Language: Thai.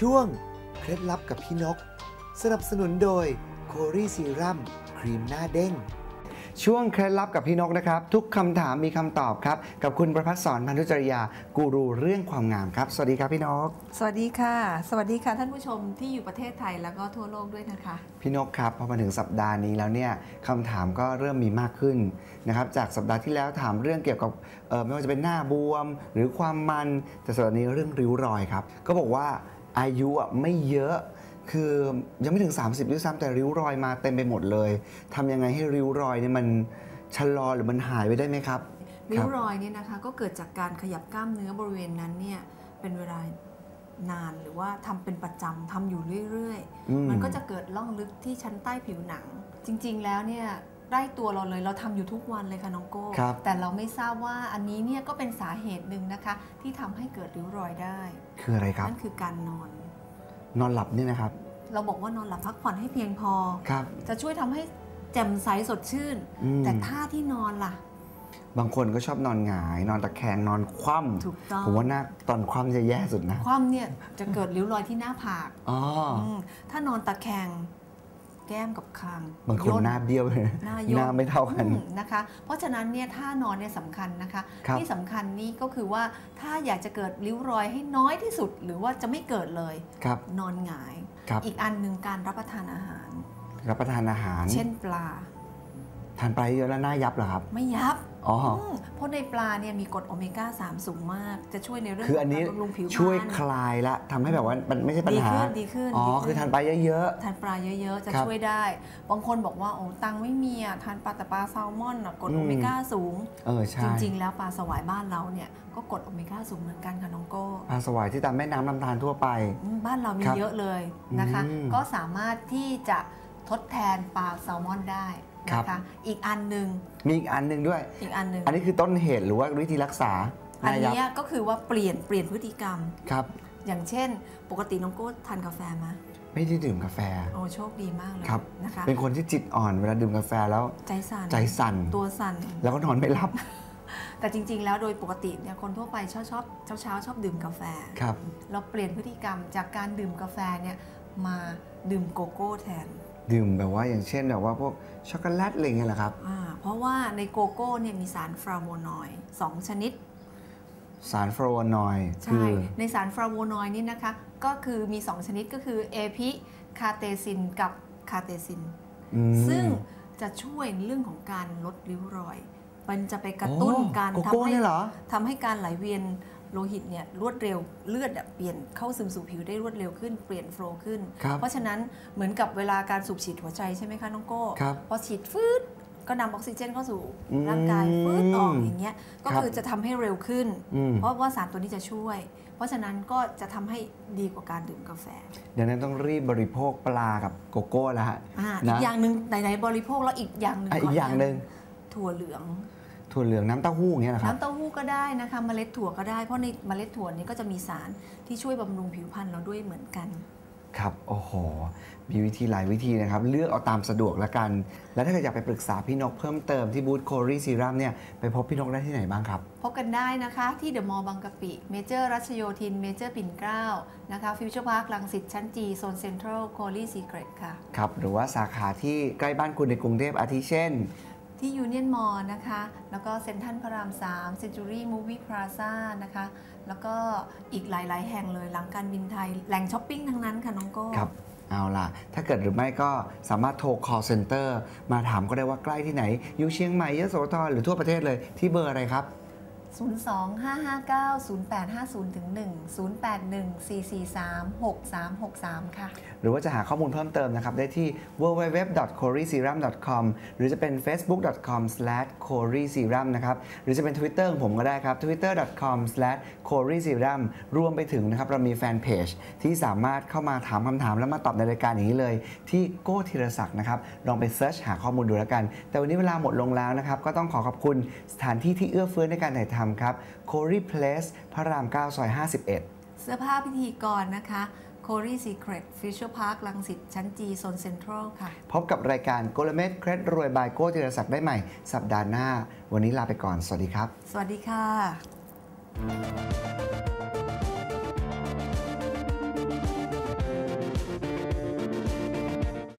ช่วง เคล็ดลับกับพี่นก สนับสนุนโดยโครีซีรัมครีมหน้าเด้ง ช่วงเคล็ดลับกับพี่นกนะครับ ทุกคำถามมีคำตอบครับ กับคุณประพัฒสอนพันธุจริยากูรูเรื่องความงามครับ สวัสดีครับพี่นก สวัสดีค่ะ สวัสดีค่ะท่านผู้ชมที่อยู่ประเทศไทยแล้วก็ทั่วโลกด้วยนะคะ พี่นกครับพอมาถึงสัปดาห์นี้แล้วเนี่ยคำถามก็เริ่มมีมากขึ้นนะครับจากสัปดาห์ที่แล้วถามเรื่องเกี่ยวกับเอ่อไม่ว่าจะเป็นหน้าบวม หรือความมันแต่สัปดาห์นี้เรื่องริ้วรอยครับ ก็บอกว่า อายุอะไม่เยอะคือยังไม่ถึง 30ด้วยซ้ำแต่ริ้วรอยมาเต็มไปหมดเลยทำยังไงให้ริ้วรอยเนี่ยมันชะลอหรือมันหายไปได้ไหมครับริ้วรอยเนี่ยนะคะก็เกิดจากการขยับกล้ามเนื้อบริเวณนั้นเนี่ยเป็นเวลานานหรือว่าทำเป็นประจำทำอยู่เรื่อยอืมๆมันก็จะเกิดร่องลึกที่ชั้นใต้ผิวหนัง จริงๆแล้วเนี่ยใก ล้ตัวเราเลย เราทำอยู่ทุกวันเลยค่ะน้องโก้ครับแต่เราไม่ทราบว่าอันนี้เนี่ยก็เป็นสาเหตุหนึ่งนะคะ ที่ทำให้เกิดริ้วรอยได้ คืออะไรครับนั่นคือการนอน นอนหลับเนี่ยนะครับ เราบอกว่านอนหลับพักผ่อนให้เพียงพอครับจะช่วยทำให้แจ่มใสสดชื่นอืมแต่ท่าที่นอนล่ะ บางคนก็ชอบนอนหงาย นอนตะแคงนอนคว่ถูกต้องำผมว่าหน้าตอนคว่ำจะแย่สุดนะ ความเนี่ยจะเกิดริ้วรอยที่หน้าผากอ๋ออมถ้านอนตะแคง แก้มกับคางบางคนย่หน้าเบี้ยวเลยหน้าย่นหน้าไม่เท่ากันอืมนะคะ เพราะฉะนั้นเนี่ยท่านอนเนี่ยสำคัญนะคะครับที่สำคัญนี่ก็คือว่าถ้าอยากจะเกิดริ้วรอยให้น้อยที่สุด หรือว่าจะไม่เกิดเลยครับนอนหงายครับอีกอันหนึ่งการรับประทานอาหาร รับประทานอาหาร เช่นปลา ทานไปเยอะแล้วหน้ายับเหรอครับ ไม่ยับอ๋อม เพราะในปลาเนี่ยมีกรดโอเมก้า 3 สูงมาก จะช่วยในเรื่องคือขอัอนงนี้การบำรุงผิวพรรณช่วยคลายละทำให้แบบว่ามันไม่ใช่ปัญดีหาขึ้นดีขึ้นอ๋อดีขึ้นคือทานไปเยอะทานปลาเยอะๆ จะครับช่วยได้ บางคนบอกว่าโอ้ตังค์ไม่มีอะทานปลาแต่ปลาแซลมอนอะกรดอืมโอเมก้าสูงๆเออใช่จริงๆ แล้วปลาสวายบ้านเราเนี่ยก็กรดโอเมก้าสูงเหมือนกันค่ะน้องโก้ปลาสวายที่ตามแม่น้ำลำธารทั่วไปอืมบ้านเรามีครับเยอะเลยนะคะอืมก็สามารถที่จะทดแทนปลาแซลมอนได้ครับ นะคะอีกอันหนึ่งมีอีกอันหนึ่งด้วยอีกอันหนึ่งอันนี้คือต้นเหตุหรือว่าวิธีรักษาหอันน้ายับเนี้ยก็คือว่าเปลี่ยนเปลี่ยนพฤติกรรมครับอย่างเช่น ปกติน้องโก้ทานกาแฟไหมไม่ได้ดื่มกาแฟ โอ้โชคดีมากเลยครับนะคะเป็นคนที่จิตอ่อนเวลาดื่มกาแฟแล้วใจสั่นใจสั่นตัวสั่นแล้วก็นอนไม่หลับ แต่จริง ๆ แล้วโดยปกติเนี่ยคนทั่วไปชอบชอบเช้าเช้าๆชอบดื่มกาแฟครับเราเปลี่ยนพฤติกรรมจากการดื่มกาแฟเนี่ยมาดื่มโกโก้แทน ดื่มแบบว่าอย่างเช่นแบบว่าพวกช็อกโกแลตอะไรเงี้ยเหรอครับอ่าเพราะว่าในโกโก้เนี่ยมีสารฟลาโวนอยด์สองชนิด สารฟลาโวนอยด์คืใช่อในสารฟลาโวนอยด์นี่นะคะก็คือมี 2 ชนิดก็คือเอพิคาเตซินกับคาเตซินอืมซึ่งจะช่วยเรื่องของการลดริ้วรอย มันจะไปกระตุ้นโอ้การโกทำโก้ให้เนี่ยเหรอทำให้การไหลเวียน โลหิตเนี่ยรวดเร็วเลือดอะเปลี่ยนเข้าซึมสู่ผิวได้รวดเร็วขึ้นเปลี่ยนโฟลว์ขึ้นครับเพราะฉะนั้นเหมือนกับเวลาการสูบฉีดหัวใจใช่ไหมคะน้องโก้ครับพอฉีดฟืดก็นำออกซิเจนเข้าสู่อืมร่างกายฟืดออกอย่างเงี้ยก็ครับคือจะทำให้เร็วขึ้นอืมเพราะว่าสารตัวนี้จะช่วย เพราะฉะนั้นก็จะทำให้ดีกว่าการดื่มกาแฟเดี๋ยวนั้นต้องรีบบริโภคปลากับโกโก้แล้วฮะอ่านะอีกอย่างหนึ่งไหนๆบริโภคแล้วอีกอย่างหนึ่งอะขอีกอย่างหนึ่งถั่วเหลือง ถั่วเหลืองน้ำเต้าหู้อย่างเงี้ยเหรอครับ น้ำเต้าหู้ก็ได้นะคะเมล็ดถั่วก็ได้เพราะในเมล็ดถั่วนี้ก็จะมีสารที่ช่วยบำรุงผิวพรรณเราด้วยเหมือนกัน ครับ โอ้โห มีวิธีหลายวิธีนะครับ เลือกเอาตามสะดวกละกัน แล้วถ้าเกิดอยากไปปรึกษาพี่นกเพิ่มเติมที่บูธโครีซีรัมเนี่ย ไปพบพี่นกได้ที่ไหนบ้างครับ พบกันได้นะคะที่เดอะมอลล์บางกะปิ เมเจอร์รัชโยธิน เมเจอร์ปิ่นเกล้านะคะฟิวเจอร์พาร์คลังสิตชั้นจีโซนเซ็นทรัลโคลีซีเกรดค่ะ ครับ หรือว่าสาขาที่ใกล้บ้านคุณในกรุงเทพอาทิเช่น ที่ยูเนียนมอลล์นะคะ แล้วก็เซ็นทรัลพระราม3 Century Movie Plaza นะคะ แล้วก็อีกหลาย ๆ แห่งเลยหลังการบินไทย แหล่งช้อปปิ้งทั้งนั้นค่ะ น้องโก้ครับ เอาล่ะ ถ้าเกิดหรือไม่ก็สามารถโทร call center มาถามก็ได้ว่าใกล้ที่ไหน อยู่เชียงใหม่ยโสธรหรือทั่วประเทศเลยที่เบอร์อะไรครับ 025590850ถึง1 0814436363 ค่ะ หรือว่าจะหาข้อมูลเพิ่มเติมนะครับ ได้ที่ www.coreserum.com หรือจะเป็น facebook.com/coreserum นะครับหรือจะเป็น Twitter ของผมก็ได้ครับ twitter.com/coreserum รวมไปถึงนะครับ เรามีแฟนเพจที่สามารถเข้ามาถามคำถามแล้วมาตอบในรายการอย่างนี้เลย ที่โก้ธีรศักดิ์นะครับ ลองไปเซิร์ชหาข้อมูลดูแล้วกัน แต่วันนี้เวลาหมดลงแล้วนะครับก็ต้องขอขอบคุณสถานที่ที่เอื้อเฟื้อในการถ่ายทำครับ Corey Place พระราม 9 ซอย 51 เสื้อผ้าพิธีกรนะคะ c o r y Secret Future Park ลังสิตชั้นจีโซนเซ็นทรัลค่ะ พบกับรายการโกลเม็ดเคล็ดรวยบายโก้ธีรศักดิ์ได้ใหม่ สัปดาห์หน้า วันนี้ลาไปก่อน สวัสดีครับ สวัสดีค่ะ